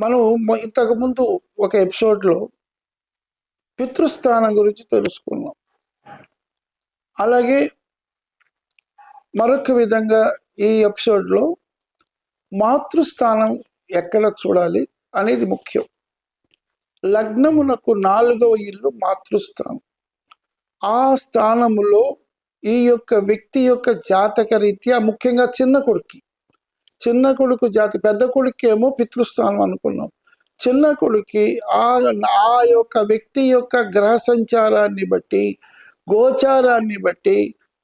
మనం ఇంతకుముందు ఒక ఎపిసోడ్లో పితృస్థానం గురించి తెలుసుకున్నాం. అలాగే మరొక విధంగా ఈ ఎపిసోడ్లో మాతృస్థానం ఎక్కడ చూడాలి అనేది ముఖ్యం. లగ్నమునకు నాలుగవ ఇల్లు మాతృస్థానం. ఆ స్థానములో ఈ యొక్క వ్యక్తి యొక్క జాతక రీత్యా ముఖ్యంగా చిన్న కొడుకు చిన్న కొడుకు జాతి పెద్ద కొడుకేమో ఏమో పితృస్థానం అనుకున్నాం. చిన్న కొడుకి ఆ ఆ యొక్క వ్యక్తి యొక్క గ్రహ సంచారాన్ని బట్టి గోచారాన్ని బట్టి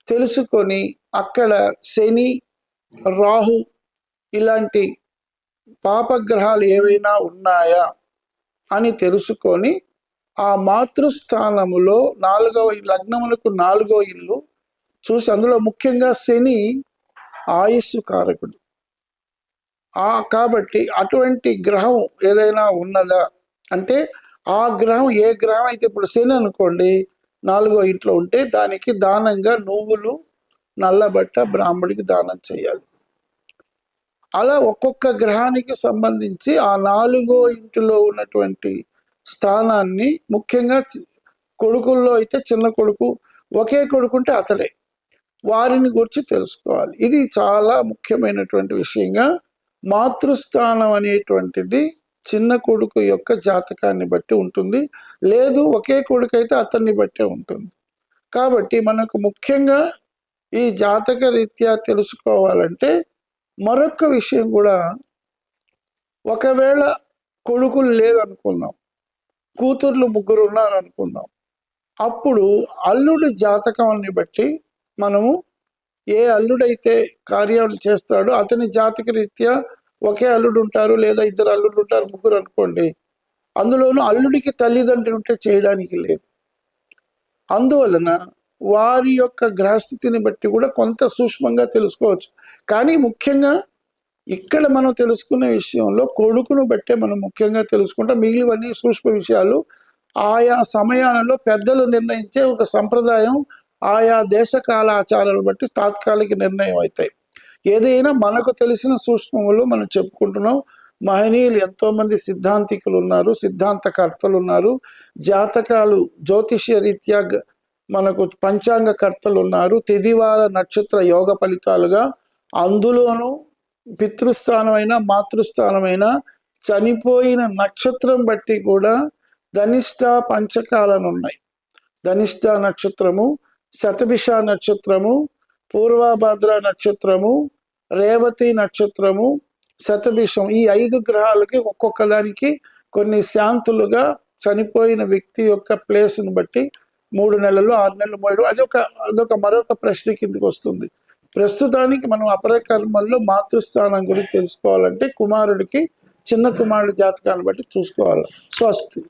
తెలుసుకొని అక్కడ శని రాహు ఇలాంటి పాపగ్రహాలు ఏవైనా ఉన్నాయా అని తెలుసుకొని ఆ మాతృస్థానములో నాలుగవ లగ్నములకు నాలుగో ఇల్లు చూసి అందులో ముఖ్యంగా శని ఆయుస్సు కారకుడు. కాబట్టి అటువంటి గ్రహం ఏదైనా ఉన్నదా? అంటే ఆ గ్రహం ఏ గ్రహం అయితే ఇప్పుడు శని అనుకోండి నాలుగో ఇంట్లో ఉంటే దానికి దానంగా నువ్వులు నల్లబట్ట బ్రాహ్మడికి దానం చేయాలి. అలా ఒక్కొక్క గ్రహానికి సంబంధించి ఆ నాలుగో ఇంటిలో ఉన్నటువంటి స్థానాన్ని ముఖ్యంగా కొడుకుల్లో అయితే చిన్న కొడుకు ఒకే కొడుకు ఉంటే అతడే. వారిని గురించి తెలుసుకోవాలి. ఇది చాలా ముఖ్యమైనటువంటి విషయంగా మాతృస్థానం అనేటువంటిది చిన్న కొడుకు యొక్క జాతకాన్ని బట్టి ఉంటుంది. లేదు ఒకే కొడుకు అయితే అతన్ని బట్టే ఉంటుంది. కాబట్టి మనకు ముఖ్యంగా ఈ జాతక రీత్యా తెలుసుకోవాలంటే మరొక విషయం కూడా ఒకవేళ కొడుకులు లేదనుకుందాం కూతుర్లు ముగ్గురు ఉన్నారు అనుకుందాం అప్పుడు అల్లుడి జాతకాన్ని బట్టి మనము ఏ అల్లుడైతే కార్యాలు చేస్తాడో అతని జాతక రీత్యా ఒకే అల్లుడు ఉంటారు లేదా ఇద్దరు అల్లుడు ఉంటారు ముగ్గురు అనుకోండి. అందులోనూ అల్లుడికి తల్లిదండ్రులు ఉంటే చేయడానికి లేదు. అందువలన వారి యొక్క గ్రహస్థితిని బట్టి కూడా కొంత సూక్ష్మంగా తెలుసుకోవచ్చు. కానీ ముఖ్యంగా ఇక్కడ మనం తెలుసుకునే విషయంలో కొడుకును బట్టే మనం ముఖ్యంగా తెలుసుకుంటాం. మిగిలివన్నీ సూక్ష్మ విషయాలు. ఆయా సమయాలలో పెద్దలు నిర్ణయించే ఒక సంప్రదాయం ఆయా దేశకాల ఆచారాలు బట్టి తాత్కాలిక నిర్ణయం అవుతాయి. ఏదైనా మనకు తెలిసిన సూక్ష్మములు మనం చెప్పుకుంటున్నాం. మహనీయులు ఎంతోమంది సిద్ధాంతికులు ఉన్నారు సిద్ధాంతకర్తలు ఉన్నారు. జాతకాలు జ్యోతిష్య రీత్యా మనకు పంచాంగకర్తలు ఉన్నారు. తిదివార నక్షత్ర యోగ ఫలితాలుగా అందులోనూ పితృస్థానమైన మాతృస్థానమైన చనిపోయిన నక్షత్రం బట్టి కూడా ధనిష్ట పంచకాలను ఉన్నాయి. ధనిష్ట నక్షత్రము శతభిష నక్షత్రము పూర్వభద్ర నక్షత్రము రేవతి నక్షత్రము శతభిషం. ఈ ఐదు గ్రహాలకి ఒక్కొక్క దానికి కొన్ని శాంతులుగా చనిపోయిన వ్యక్తి యొక్క ప్లేస్ని బట్టి మూడు నెలలు ఆరు నెలలు మూడు అదొక అదొక మరొక ప్రశ్న కిందకి వస్తుంది. ప్రస్తుతానికి మనం అపర కర్మల్లో మాతృస్థానం గురించి తెలుసుకోవాలంటే కుమారుడికి చిన్న కుమారుడి జాతకాన్ని బట్టి చూసుకోవాలి. స్వస్తి.